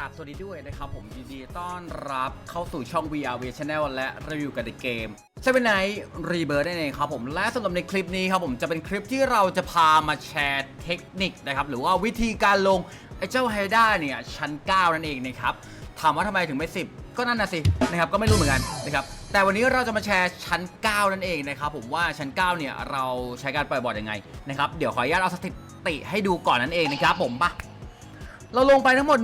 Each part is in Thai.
ราบสวัสดีด้วยนะครับผมยินดีต้อนรับเข้าสู่ช่อง VRV Channel และรีวิวกันในเกมใช่เป็นไนรีเบิร์ดนั่นเองครับผมและสำหรับในคลิปนี้ครับผมจะเป็นคลิปที่เราจะพามาแชร์เทคนิคนะครับหรือว่าวิธีการลงไอ้เจ้าไฮด้าเนี่ยชั้น 9 นั่นเองนะครับถามว่าทำไมถึงไม่ 10 ก็นั่นนะสินะครับก็ไม่รู้เหมือนกันนะครับแต่วันนี้เราจะมาแชร์ชั้น 9 นั่นเองนะครับผมว่าชั้น 9 เนี่ยเราใช้การปล่อยบอร์ดยังไงนะครับเดี๋ยวขออนุญาตเอาสถิติให้ดูก่อนนั่นเองนะครับผมปะ เราลงไปทั้งหมด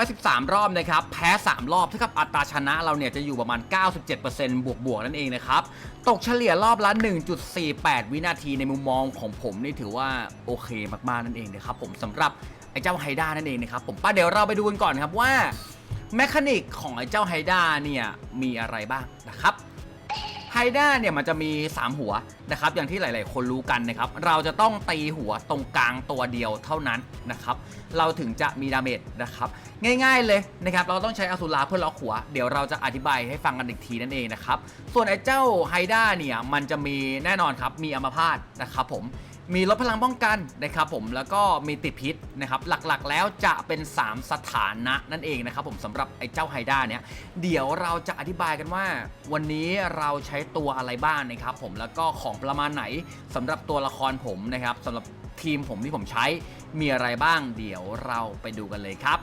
113 รอบนะครับ แพ้ 3 รอบ เท่ากับอัตราชนะเราเนี่ยจะอยู่ประมาณ 97%บวกบวกๆนั่นเองนะครับ ตกเฉลี่ยรอบละ 1.48 วินาทีในมุมมองของผมนี่ถือว่าโอเคมากๆนั่นเองนะครับผมสำหรับไอ้เจ้าไฮด้านั่นเองนะครับผมป้าเดี๋ยวเราไปดูกันก่อนครับว่าแมคานิกของไอ้เจ้าไฮด้าเนี่ยมีอะไรบ้างนะครับ ด้าเนี่ยมันจะมี 3 หัวนะครับอย่างที่หลาย ๆ คนรู้กันนะครับเราจะต้องตีหัวตรงกลางตัวเดียวเท่านั้นนะครับเราถึงจะมีดาเมจนะครับง่าย ๆ เลยนะครับเราต้องใช้อสุราเพื่อล็อกหัว เดี๋ยวเราจะอธิบายให้ฟังกันอีกทีนั่นเองนะครับส่วนไอ้เจ้าไฮด้าเนี่ยมันจะมีแน่นอนครับมีอัมพาตนะครับผม มีลดพลังป้องกันนะครับผมแล้วก็มีติดพิษนะครับหลักๆแล้วจะเป็น 3 สถานะนั่นเองนะครับผมสำหรับไอ้เจ้าไฮด้าเนี่ยเดี๋ยวเราจะอธิบายกันว่า วันนี้เราใช้ตัวอะไรบ้างนะครับผมแล้วก็ของประมาณไหนสำหรับตัวละครผมนะครับสำหรับทีมผมที่ผมใช้มีอะไรบ้าง เดี๋ยวเราไปดูกันเลยครับ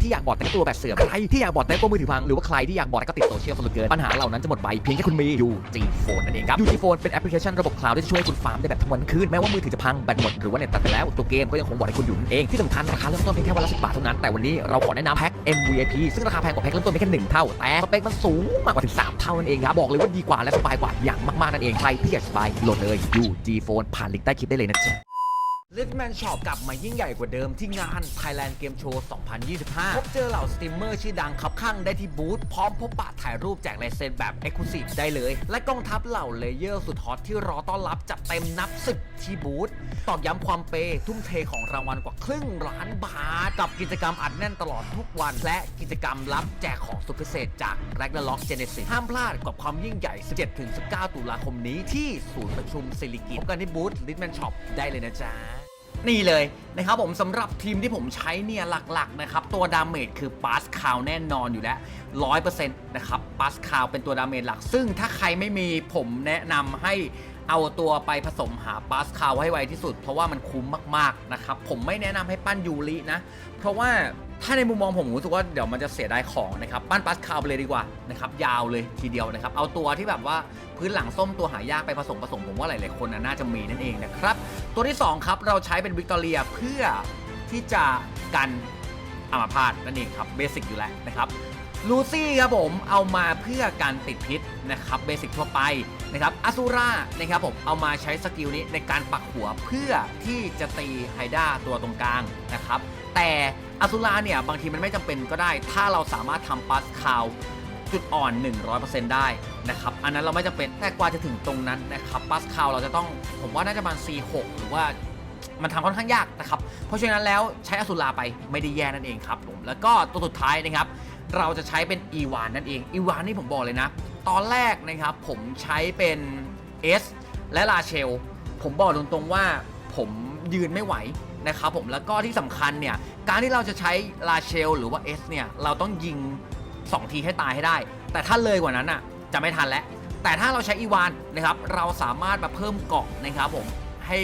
ที่อยากบอดแต่งตัวแบบเสื่อมใครที่อยากบอดแต่งตัวมือถือพังหรือว่าใครที่อยากบอดแล้วก็ติดโซเชียลสนุกเกินปัญหาเหล่านั้นจะหมดไปเพียงแค่คุณมี UG Phone นั่นเองครับ UG Phone เป็นแอปพลิเคชันระบบคลาวด์ที่จะช่วยให้คุณฟาร์มได้แบบทั้งวันคืนแม้ว่ามือถือจะพังแบตหมดหรือว่าเน็ตตัดไปแล้วตัวเกมก็ยังคงบอดให้คุณอยู่นั่นเองที่สำคัญราคาเริ่มต้นเพียงแค่วันละ10บาทเท่านั้นแต่วันนี้เราขอแนะนำแพ็ค MVP ซึ่งราคาแพงกว่าแพ็คเริ่มต้นเพียงแค่หนึ่งเท่าแต่สเปคมันสูงมากกว่าถึงสามเท่านั่นเองครับบอกเลยว่าดีกว่าและสบายกว่าอย่างมากๆนั่นเองใครที่อยากสบายโหลดเลย UG Phone ผ่านลิงก์ใต้คลิปได้เลยนะจ๊ะ l i t m a n Shop กลับมายิ่งใหญ่กว่าเดิมที่งาน Thailand Game Show 2025 พบเจอเหล่าสตรีมเมอร์ชื่อดังคับข้างได้ที่บูธพร้อมพบปะถ่ายรูปแจกลายเซ็นแบบ e x c l u s i v e ได้เลย และกองทัพเหล่าเลเยอร์สุดฮอตที่รอต้อนรับจัดเต็มนับสิบที่บูธตอกย้ำความเปทุ่มเทของรางวัลกว่าครึ่งล้านบาท กับกิจกรรมอัดแน่นตลอดทุกวัน และกิจกรรมรับแจกของสุดพิเศษจาก Ragnarok Genesis ห้ามพลาดกับความยิ่งใหญ่ 17-19 ตุลาคมนี้ที่ศูนย์ประชุมสิริกิติ์พบกันที่บูธ l i t m a n Shop ได้เลยนะจ๊ะ นี่เลยนะครับผมสำหรับทีมที่ผมใช้เนี่ยหลักๆนะครับตัวดาเมจคือปาสคาวแน่นอนอยู่แล้ว100%นะครับปาสคาวเป็นตัวดาเมจหลัก ซึ่งถ้าใครไม่มีผมแนะนำให้ เอาตัวไปผสมหาปาสคาวให้ไวที่สุด เพราะว่ามันคุ้มมากๆนะครับ ผมไม่แนะนำให้ปั้นยูรินะ เพราะว่าถ้าในมุมมองผมผมรู้สึกว่าเดี๋ยวมันจะเสียดายของนะครับปั้นปาสคาวไปเลยดีกว่านะครับยาวเลยทีเดียวนะครับ เอาตัวที่แบบว่าพื้นหลังส้มตัวหายากไปผสมผสมผมว่าหลายๆคนน่าจะมีนั่นเองนะครับ ตัวที่ 2 ครับ เราใช้เป็นวิกตอเรียเพื่อที่จะกันอัมาพาตนั่นเองครับเบสิกอยู่แล้วนะครับลูซี่ครับผมเอามาเพื่อการติดพิษนะครับเบสิกทั่วไป นะครับอ z ูรานะครับผมเอามาใช้สกิลนี้ในการปักหัวเพื่อที่จะตีไฮด้าตัวตรงกลางนะครับ แต่อ z ูราเนี่ยบางทีมันไม่จำเป็นก็ได้ ถ้าเราสามารถทำปัสคาวจุดอ่อน 100%ได้นะครับ อันนั้นเราไม่จำเป็นแต่กว่าจะถึงตรงนั้นนะครับปัสคาวเราจะต้องผมว่าน่าจะประมาณ C6 หรือว่ามันทำค่อนข้างยากนะครับ เพราะฉะนั้นแล้วใช้อสุราไปไม่ได้แย่นั่นเองครับผมแล้วก็ตัวสุดท้ายนะครับ เราจะใช้เป็นอีวานนั่นเองอีวานนี่ผมบอกเลยนะ ตอนแรกนะครับผมใช้เป็น S และลาเชล ผมบอกตรงๆว่าผมยืนไม่ไหวนะครับผมแล้วก็ที่สำคัญเนี่ย การที่เราจะใช้ลาเชล หรือว่า S เนี่ย เราต้องยิง 2 ทีให้ตายให้ได้ แต่ถ้าเลยกว่านั้นอะจะไม่ทันแล้ว แต่ถ้าเราใช้อีวานนะครับเราสามารถมาเพิ่มเกาะนะครับผมให้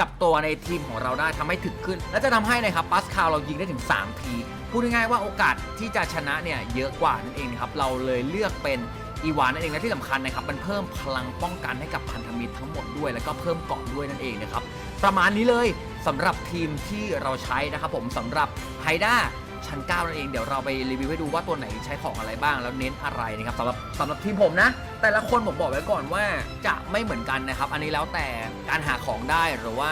กับตัวในทีมของเราได้ทำให้ถึกขึ้น และจะทำให้นะครับปัสคาเรายิงได้ถึง 3 ที พูดง่ายๆว่าโอกาสที่จะชนะเนี่ยเยอะกว่านั่นเองครับ เราเลยเลือกเป็น อีวานนั่นเองและที่สำคัญนะครับมันเพิ่มพลังป้องกันให้กับพันธมิตรทั้งหมดด้วย แล้วก็เพิ่มเกาะด้วยนั่นเองนะครับประมาณนี้เลยสำหรับทีมที่เราใช้นะครับผมสำหรับไฮด้าชั้น 9 นั่นเอง เดี๋ยวเราไปรีวิวให้ดูว่าตัวไหนใช้ของอะไรบ้าง แล้วเน้นอะไรนะครับสำหรับสำหรับทีมผมนะ แต่ละคนผมบอกไว้ก่อนว่าจะไม่เหมือนกันนะครับ อันนี้แล้วแต่การหาของได้หรือว่า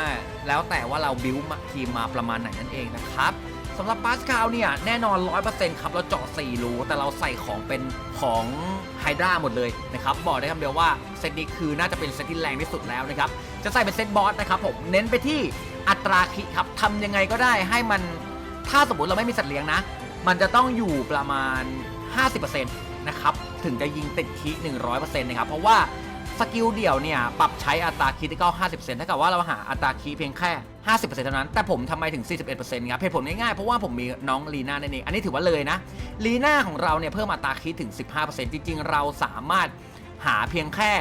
แล้วแต่ว่าเราบิวทีมมาประมาณไหนนั่นเองนะครับ สำหรับปาสคาวเนี่ยแน่นอน 100%ครับ เราเจาะ4รูแต่เราใส่ของเป็นของไฮดราหมดเลยนะครับ บอกได้คำเดียวว่า เซตนี้คือน่าจะเป็นเซตที่แรงที่สุดแล้วนะครับ จะใส่เป็นเซตบอสนะครับผมเน้นไปที่อัตราคิครับทำยังไงก็ได้ให้มันถ้าสมมติเราไม่มีสัตว์เลี้ยงนะ มันจะต้องอยู่ประมาณ 50%นะครับ ถึงจะยิงติดคี100%นะครับเพราะว่า สกิลเดี่ยวเนี่ย ปรับใช้อัตราคิดก็50เซนเท่ากับว่าเราหาอัตราคีย์เพียงแค่ 50%เท่านั้น แต่ผมทำไมถึง 41%ครับเหตุผลง่ายๆ เพราะว่าผมมีน้องลีน่านั่นเอง อันนี้ถือว่าเลยนะลีน่าของเราเนี่ยเพิ่มอัตราคีถึง 15%จริงๆ เราสามารถ หาเพียงแค่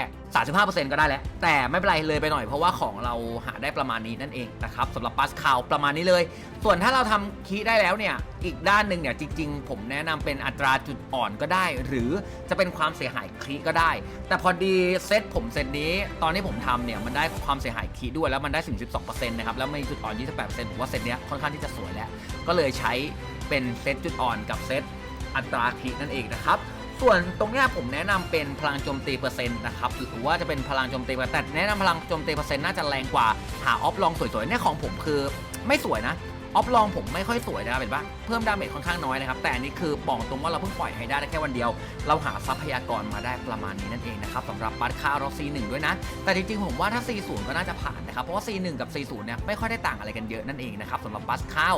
35%ก็ได้แล้ว แต่ไม่เป็นไรเลยไปหน่อยเพราะว่าของเราหาได้ประมาณนี้นั่นเองนะครับสำหรับปัสคาวประมาณนี้เลย ส่วนถ้าเราทำคีย์ได้แล้วเนี่ย อีกด้านหนึ่งเนี่ยจริง ๆ ผมแนะนำเป็นอัตราจุดอ่อนก็ได้ หรือจะเป็นความเสียหายคีก็ได้ แต่พอดีเซตผมเซตนี้ ตอนที่ผมทำเนี่ยมันได้ความเสียหายคีด้วยแล้วมันได้ถึง12%นะครับแล้วมีจุดอ่อน 28%ผมว่าเซตเนี้ยค่อนข้างที่จะสวยแล้วก็เลยใช้เป็นเซตจุดอ่อนกับเซตอัตราคีนั่นเองนะครับ ส่วนตรงนี้ผมแนะนำเป็นพลังโจมตีเปอร์เซ็นต์นะครับหรือว่าจะเป็นพลังโจมตีแต่แนะนำพลังโจมตีเปอร์เซ็นต์น่าจะแรงกว่าหาออฟลองสวยๆเนี่ยของผมคือไม่สวยนะออฟลองผมไม่ค่อยสวยนะครับเห็นปะเพิ่มดาเมจค่อนข้างน้อยนะครับแต่อันนี้คือบอกตรงว่าเราเพิ่งปล่อยให้ได้แค่วันเดียว เราหาทรัพยากรมาได้ประมาณนี้นั่นเองนะครับสำหรับบัตรค่าเรา C1 ด้วยนะ แต่จริงๆผมว่าถ้า C0 ก็น่าจะผ่านนะครับเพราะว่า C1 กับ C0 เนี่ยไม่ค่อยได้ต่างอะไรกันเยอะนั่นเองนะครับสำหรับบัสข้าว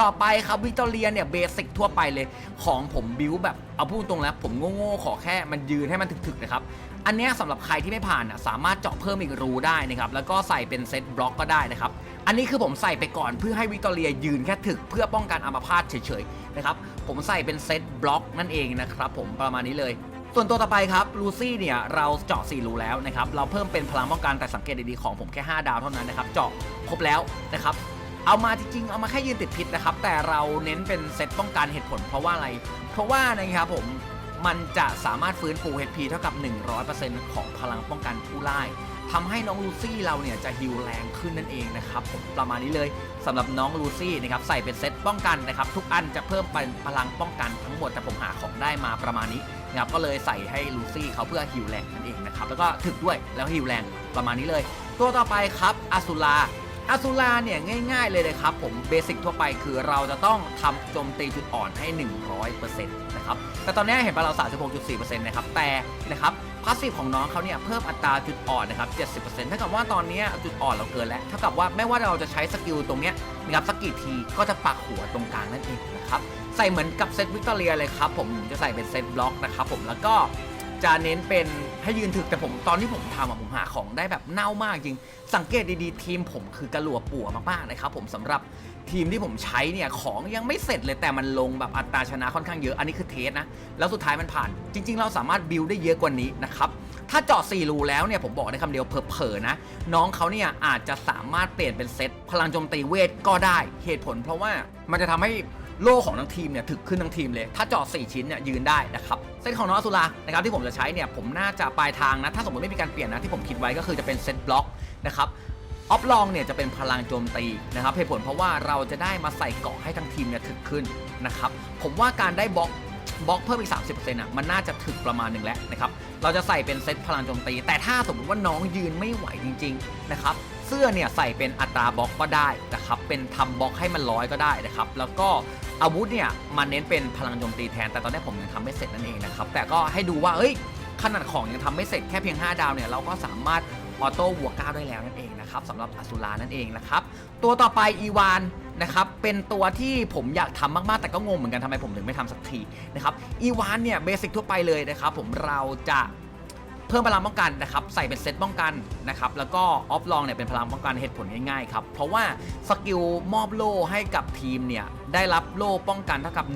ต่อไปครับวิกตอเรียเนี่ยเบสิกทั่วไปเลยของผมบิวแบบเอาพูดตรงแล้วผมโง่ๆขอแค่มันยืนให้มันถึกๆนะครับอันนี้สำหรับใครที่ไม่ผ่านสามารถเจาะเพิ่มอีกรูได้นะครับแล้วก็ใส่เป็นเซตบล็อกก็ได้นะครับอันนี้คือผมใส่ไปก่อนเพื่อให้วิกตอเรียยืนแค่ถึกเพื่อป้องกันอัมพาตเฉยๆนะครับผมใส่เป็นเซตบล็อกนั่นเองนะครับผมประมาณนี้เลยส่วนตัวต่อไปครับลูซี่เนี่ยเราเจาะ4รูแล้วนะครับเราเพิ่มเป็นพลังป้องกันแต่สังเกตดีๆของผมแค่ 5 ดาวเท่านั้นนะครับเจาะครบแล้วนะครับ เอามาจริงๆ เอามาแค่ยืนติดพิษนะครับ แต่เราเน้นเป็นเซตป้องกันเหตุผลเพราะว่าอะไร เพราะว่านะครับผมมันจะสามารถฟื้นฟู HP เท่ากับ 100%ของพลังป้องกันผู้ไล่ทำให้น้องลูซี่เราเนี่ยจะฮิวแรงขึ้นนั่นเองนะครับผมประมาณนี้เลยสำหรับน้องลูซี่นะครับใส่เป็นเซตป้องกันนะครับทุกอันจะเพิ่มเป็นพลังป้องกันทั้งหมดแต่ผมหาของได้มาประมาณนี้นะครับก็เลยใส่ให้ลูซี่เขาเพื่อฮิวแรงนั่นเองนะครับแล้วก็ถึกด้วยแล้วฮิวแรงประมาณนี้เลย ตัวต่อไปครับอสุรา อาซูราเนี่ยง่าย ๆเลยนะครับผมเบสิกทั่วไปคือเราจะต้องทำโจมตีจุดอ่อนให้ 100%นะครับแต่ตอนนี้เห็นปะเรา 36.4%นะครับแต่นะครับพาสซีฟของน้องเขาเนี่ยเพิ่มอัตราจุดอ่อนนะครับ 70%เท่ากับว่าตอนนี้จุดอ่อนเราเกินแล้วเท่ากับว่าไม่ว่าเราจะใช้สกิลตรงเนี้ยนะครับสักกี่ทีก็จะปักหัวตรงกลางนั่นเองนะครับใส่เหมือนกับเซตวิกตอเรียเลยครับผมจะใส่เป็นเซตบล็อกนะครับผมแล้วก็ จะเน้นเป็นให้ยืนถึกแต่ผมตอนที่ผมทำอะผมหาของได้แบบเน่ามากจริง สังเกตดีๆ ทีมผมคือกระหลัวปัวมากๆนะครับผมสำหรับทีมที่ผมใช้เนี่ยของยังไม่เสร็จเลยแต่มันลงแบบอัตราชนะค่อนข้างเยอะอันนี้คือเทสนะ แล้วสุดท้ายมันผ่าน จริง ๆ เราสามารถบิวได้เยอะกว่านี้นะครับถ้าเจาะ4รูแล้วเนี่ยผมบอกได้คำเดียวเผลอๆนะ น้องเขาเนี่ยอาจจะสามารถเปลี่ยนเป็นเซตพลังโจมตีเวทก็ได้เหตุผล เพราะว่ามันจะทำให้ โล่ของทั้งทีมเนี่ยถึกขึ้นทั้งทีมเลย ถ้าจอด4ชิ้นเนี่ยยืนได้นะครับเซตของน้องสุรานะครับที่ผมจะใช้เนี่ยผมน่าจะปลายทางนะถ้าสมมติไม่มีการเปลี่ยนนะที่ผมคิดไว้ก็คือจะเป็นเซตบล็อกนะครับออฟลองเนี่ยจะเป็นพลังโจมตีนะครับเหตุผลเพราะว่าเราจะได้มาใส่เกาะให้ทั้งทีมเนี่ยถึกขึ้นนะครับผมว่าการได้บล็อก บล็อกเพิ่มอีก 30%อะมันน่าจะถึกประมาณหนึ่งแล้วนะครับเราจะใส่เป็นเซตพลังโจมตี แต่ถ้าสมมติว่าน้องยืนไม่ไหวจริงๆนะครับเสื้อเนี่ยใส่เป็นอัตราบล็อกก็ได้นะครับเป็นทำบล็อกให้มันร้อยก็ได้นะครับแล้วก็อาวุธเนี่ยมันเน้นเป็นพลังโจมตีแทน แต่ตอนนี้ผมยังทำไม่เสร็จนั่นเองนะครับแต่ก็ให้ดูว่าเอ้ยขนาดของยังทำไม่เสร็จแค่เพียง 5 ดาวเนี่ยเราก็สามารถออโต้บวกก้าได้แล้วนั่นเองนะครับสำหรับอสุรานั่นเองนะครับตัวต่อไปอีวาน นะครับเป็นตัวที่ผมอยากทำมากๆ แต่ก็งงเหมือนกันทำไมผมถึงไม่ทำสักทีนะครับอีวานเนี่ยเบสิกทั่วไปเลยนะครับผมเราจะ พิ่มพลังป้องกันนะครับใส่เป็นเซตป้องกันนะครับแล้วก็ออฟลองเนี่ยเป็นพลังป้องกันเหตุผลง่ายๆครับเพราะว่าสกิลมอบโล่ให้กับทีมเนี่ยได้รับโล่ป้องกันเท่ากับ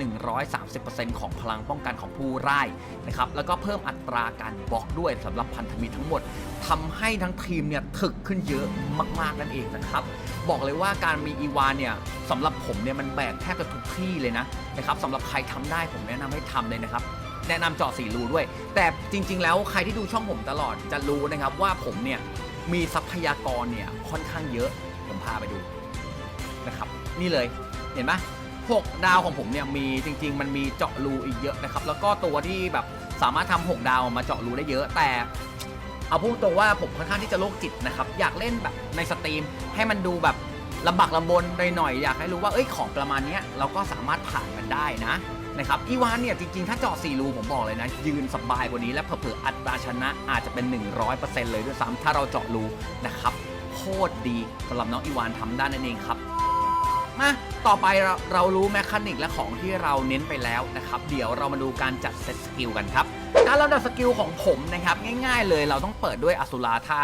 130%ของพลังป้องกันของผู้ร่ายนะครับแล้วก็เพิ่มอัตราการบล็อกด้วยสำหรับพันธมิตรทั้งหมดทำให้ทั้งทีมเนี่ยถึกขึ้นเยอะมากๆนั่นเองนะครับบอกเลยว่าการมีอีวานเนี่ยสำหรับผมเนี่ยมันแบกแทบจะทุกที่เลยนะนะครับสำหรับใครทำได้ผมแนะนำให้ทำเลยนะครับ แนะนำเจาะสีรูด้วย แต่จริง ๆ แล้วใครที่ดูช่องผมตลอดจะรู้นะครับว่าผมเนี่ยมีทรัพยากรเนี่ยค่อนข้างเยอะผมพาไปดูนะครับนี่เลยเห็นไหมหกดาวของผมเนี่ยมีจริง ๆ มันมีเจาะรูอีกเยอะนะครับแล้วก็ตัวที่แบบสามารถทำหกดาวมาเจาะรูได้เยอะแต่เอาพูดตรงว่าผมค่อนข้างที่จะโรคจิตนะครับอยากเล่นแบบในสตรีมให้มันดูแบบลำบากลำบนหน่อยๆอยากให้รู้ว่าเอ้ยของประมาณนี้เราก็สามารถผ่านมันได้นะ นะครับอีวานเนี่ยจริงๆ ถ้าเจาะ4รูผมบอกเลยนะ ยืนสบายกว่านี้และเผลอๆอัตราชนะอาจจะเป็น 100%เลยด้วยซ้ำถ้าเราเจาะรูนะครับโคตรดีสำหรับน้องอีวานทำได้นั่นเองครับมาต่อไปเราเรารู้แมคานิกและของที่เราเน้นไปแล้วนะครับ เดี๋ยวเรามาดูการจัดเซตสกิลกันครับ การลำดับสกิลของผมนะครับ ง่ายๆเลยเราต้องเปิดด้วยอสุราท่า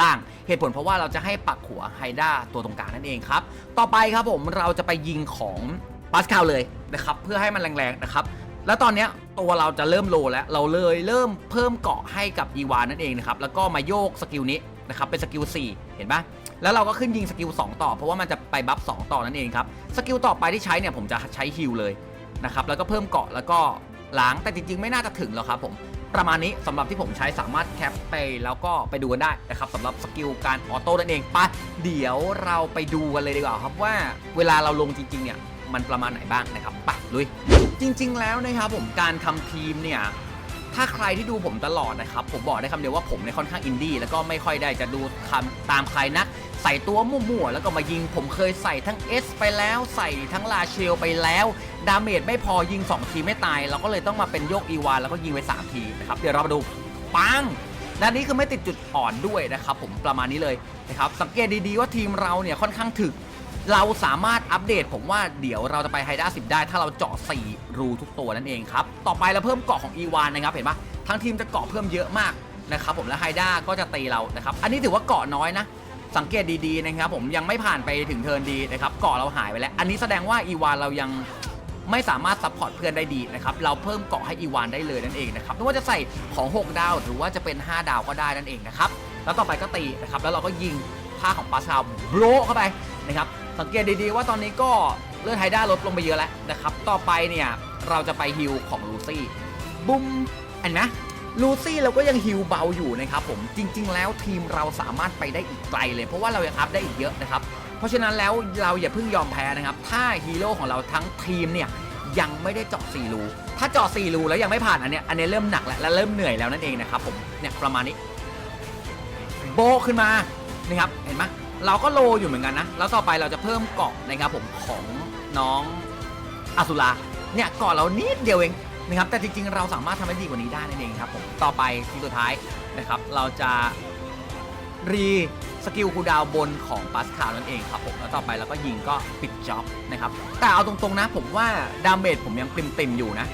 ล่าง เหตุผลเพราะว่าเราจะให้ปักหัวไฮด้าตัวตรงกลางนั่นเองครับ ต่อไปครับผมเราจะไปยิงของ ปาสคาลเลยนะครับเพื่อให้มันแรงๆนะครับแล้วตอนนี้ตัวเราจะเริ่มโลแล้วเราเลยเริ่มเพิ่มเกาะให้กับอีวานนั่นเองนะครับแล้วก็มาโยกสกิลนี้นะครับเป็นสกิล4เห็นปะแล้วเราก็ขึ้นยิงสกิล2ต่อ เพราะว่ามันจะไปบัฟ2ต่อนั่นเองครับสกิลต่อไปที่ใช้เนี่ยผมจะใช้ฮิลเลยนะครับแล้วก็เพิ่มเกาะแล้วก็ล้างแต่จริงๆ ไม่น่าจะถึงหรอกครับผมประมาณนี้สำหรับที่ผมใช้สามารถแคปไปแล้วก็ไปดูกันได้นะครับสำหรับสกิลการออโต้นั่นเองปะเดี๋ยวเราไปดูกันเลยดีกว่าครับว่าเวลาเราลงจริงๆเนี่ย มันประมาณไหนบ้างนะครับไปลุย จริง ๆ แล้วนะครับผมการทำทีมเนี่ยถ้าใครที่ดูผมตลอดนะครับผมบอกได้คำเดียวว่าผมเนี่ยค่อนข้างอินดี้แล้วก็ไม่ค่อยได้จะดูคำตามใครนัก ใส่ตัวมั่วๆแล้วก็มายิงผมเคยใส่ทั้ง S ไปแล้วใส่ทั้งลาเชลไปแล้ว ดาเมจไม่พอยิง 2 ทีไม่ตาย เราก็เลยต้องมาเป็นโยกอีวานแล้วก็ยิงไป 3 ทีนะครับเดี๋ยวเรามาดูปังด้านนี้คือไม่ติดจุดอ่อนด้วยนะครับผมประมาณนี้เลยนะครับสังเกตดีๆว่าทีมเราเนี่ยค่อนข้างถึก เราสามารถอัปเดตผมว่าเดี๋ยวเราจะไปไฮด้า10ได้ถ้าเราเจาะ 4 รูทุกตัวนั่นเองครับ ต่อไปเราเพิ่มเกาะของอีวานนะครับเห็นปะทั้งทีมจะเกาะเพิ่มเยอะมากนะครับผมและไฮด้าก็จะตีเรานะครับอันนี้ถือว่าเกาะน้อยนะสังเกตดีๆนะครับผมยังไม่ผ่านไปถึงเทิร์นดีนะครับเกาะเราหายไปแล้ว อันนี้แสดงว่าอีวานเรายังไม่สามารถซัพพอร์ตเพื่อนได้ดีนะครับเราเพิ่มเกาะให้อีวานได้เลยนั่นเองนะครับไม่ว่าจะใส่ของ 6 ดาว หรือว่าจะเป็น 5 ดาวก็ได้นั่นเองนะครับแล้วต่อไปก็ตีนะครับแล้วเราก็ยิงท่าของปาซาวโบรเข้าไปนะครับ สังเกตดีๆว่าตอนนี้ก็เลือดไฮด้าลดลงไปเยอะแล้วนะครับ ต่อไปเนี่ยเราจะไปฮิลของลูซี่บุ้มเห็นไหมลูซี่เราก็ยังฮิลเบาอยู่นะครับผมจริง ๆ แล้วทีมเราสามารถไปได้อีกไกลเลยเพราะว่าเรายังอัพได้อีกเยอะนะครับ เพราะฉะนั้นแล้วเราอย่าเพิ่งยอมแพ้นะครับ ถ้าฮีโร่ของเราทั้งทีมเนี่ยยังไม่ได้เจาะ4รูถ้าเจาะ4รูแล้วยังไม่ผ่านอันเนี้ยอันนี้เริ่มหนักแล้วและเริ่มเหนื่อยแล้วนั่นเองนะครับผมเนี่ยประมาณนี้ โบขึ้นมานะครับเห็นไหม เราก็โลอยู่เหมือนกันนะ แล้วต่อไปเราจะเพิ่มเกาะนะครับผมของน้องอสุราเนี่ยเกาะเรานิดเดียวเองนะครับ แต่จริงๆ เราสามารถทำให้ดีกว่านี้ได้นั่นเองครับผม ต่อไปที่สุดท้ายนะครับ เราจะรีสกิลคูดาวบนของปัสคานั่นเองครับผมแล้วต่อไปเราก็ยิงก็ปิดจ็อบนะครับ แต่เอาตรงๆนะ ผมว่าดาเมจผมยังปริมๆอยู่นะ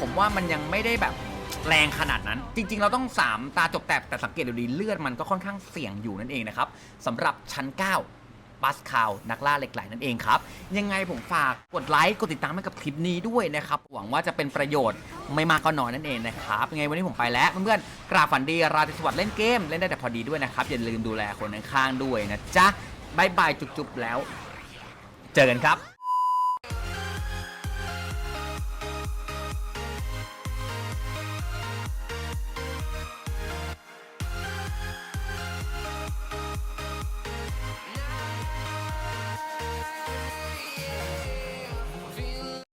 ผมว่ามันยังไม่ได้แบบ แรงขนาดนั้น จริง ๆ เราต้อง 3 ตาจกแตกแต่สังเกตดูดีเลือดมันก็ค่อนข้างเสี่ยงอยู่นั่นเองนะครับสำหรับชั้น9ปัสคาวนักล่าเหล็กไหลนั่นเองครับ ยังไงผมฝากกดไลค์กดติดตามให้กับคลิปนี้ด้วยนะครับ หวังว่าจะเป็นประโยชน์ไม่มากก็น้อยนั่นเองนะครับยังไงวันนี้ผมไปแล้วเพื่อนๆกราบฝันดีราตรีสวัสดิ์เล่นเกม เล่นได้แต่พอดีด้วยนะครับ อย่าลืมดูแลคนข้างๆด้วยนะจ๊ะบายบายจุ๊บๆแล้ว เจอกันครับ